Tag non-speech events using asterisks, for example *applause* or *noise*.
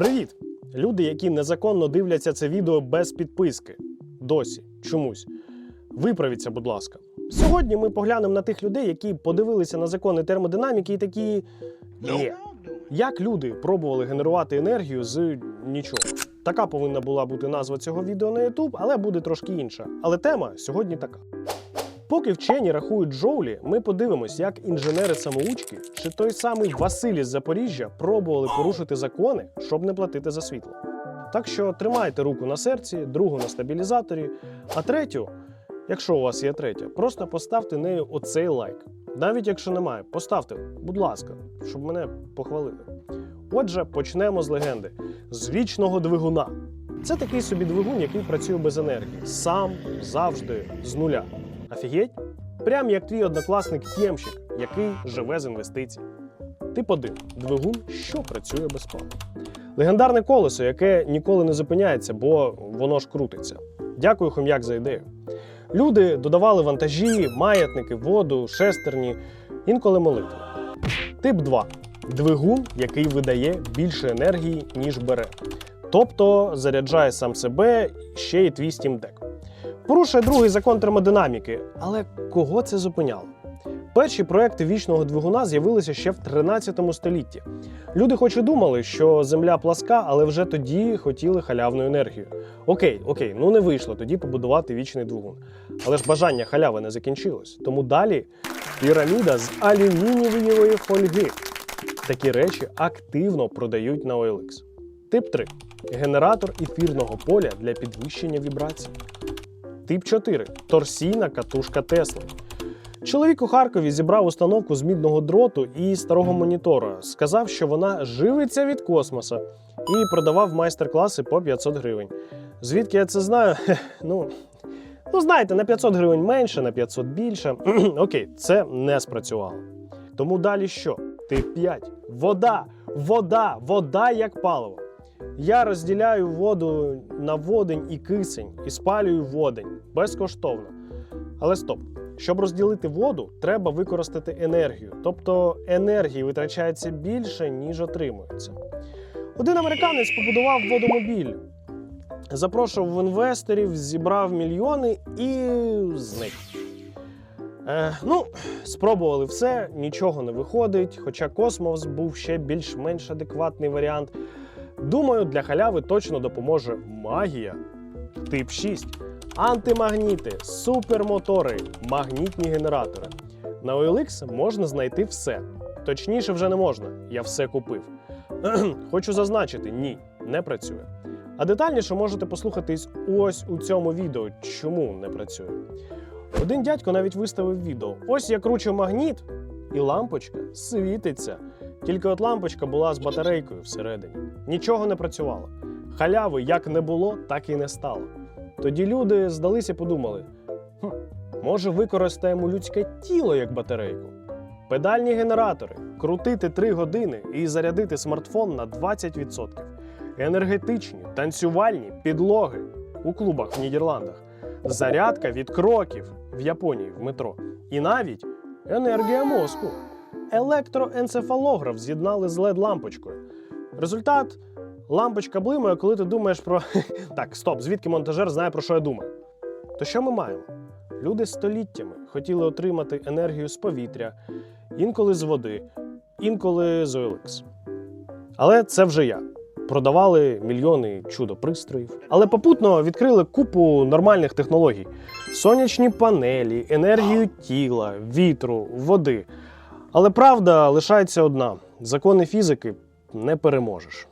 Привіт! Люди, які незаконно дивляться це відео без підписки. Досі чомусь. Виправіться, будь ласка. Сьогодні ми поглянемо на тих людей, які подивилися на закони термодинаміки і такі. Ні. Як люди пробували генерувати енергію з нічого? Така повинна була бути назва цього відео на YouTube, але буде трошки інша. Але тема сьогодні така. Поки вчені рахують джоулі, ми подивимось, як інженери-самоучки чи той самий Василь із Запоріжжя пробували порушити закони, щоб не платити за світло. Так що тримайте руку на серці, другу на стабілізаторі, а третю, якщо у вас є третя, просто поставте нею оцей лайк. Навіть якщо немає, поставте, будь ласка, щоб мене похвалили. Отже, почнемо з легенди з вічного двигуна. Це такий собі двигун, який працює без енергії. Сам, завжди, з нуля. Офігеть? Прям як твій однокласник тємщик, який живе з інвестицій. Тип 1. Двигун, що працює безплатно. Легендарне колесо, яке ніколи не зупиняється, бо воно ж крутиться. Дякую, хом'як, за ідею. Люди додавали вантажі, маятники, воду, шестерні, інколи молитви. Тип 2. Двигун, який видає більше енергії, ніж бере. Тобто заряджає сам себе ще й твій Deck. Порушує другий закон термодинаміки, але кого це зупиняло? Перші проекти вічного двигуна з'явилися ще в 13 столітті. Люди хоч і думали, що земля пласка, але вже тоді хотіли халявну енергію. Окей, окей, ну не вийшло тоді побудувати вічний двигун. Але ж бажання халяви не закінчилось. Тому далі піраміда з алюмінієвої фольги. Такі речі активно продають на OLX. Тип 3. Генератор ефірного поля для підвищення вібрацій. Тип 4. Торсійна катушка Тесли. Чоловік у Харкові зібрав установку з мідного дроту і старого монітора. Сказав, що вона живиться від космоса і продавав майстер-класи по 500 гривень. Звідки я це знаю? Ну, ну знаєте, на 500 гривень менше, на 500 більше. *clears throat* Окей, це не спрацювало. Тому далі що? Тип 5. Вода, вода, вода як паливо. Я розділяю воду на водень і кисень і спалюю водень безкоштовно. Але стоп. Щоб розділити воду, треба використати енергію. Тобто енергії витрачається більше, ніж отримується. Один американець побудував водомобіль, запрошував інвесторів, зібрав мільйони і зник. Е, ну, спробували все, нічого не виходить, хоча космос був ще більш-менш адекватний варіант. Думаю, для халяви точно допоможе магія. Тип 6. Антимагніти, супермотори, магнітні генератори. На OLX можна знайти все. Точніше, вже не можна. Я все купив. *clears throat* Хочу зазначити, ні, не працює. А детальніше можете послухатись ось у цьому відео, чому не працює. Один дядько навіть виставив відео. Ось я кручу магніт, і лампочка світиться. Тільки от лампочка була з батарейкою всередині. Нічого не працювало. Халяви як не було, так і не стало. Тоді люди здалися і подумали: хм, може, використаємо людське тіло як батарейку. Педальні генератори крутити 3 години і зарядити смартфон на 20%. Енергетичні, танцювальні підлоги у клубах в Нідерландах. Зарядка від кроків в Японії в метро. І навіть енергія мозку. Електроенцефалограф з'єднали з LED-лампочкою. Результат лампочка блимає, коли ти думаєш про. *laughs* Так, стоп, звідки монтажер знає, про що я думаю. То що ми маємо? Люди століттями хотіли отримати енергію з повітря, інколи з води, інколи з OLX. Але це вже я. Продавали мільйони чудо-пристроїв. Але попутно відкрили купу нормальних технологій: сонячні панелі, енергію тіла, вітру, води. Але правда лишається одна: закони фізики не переможеш.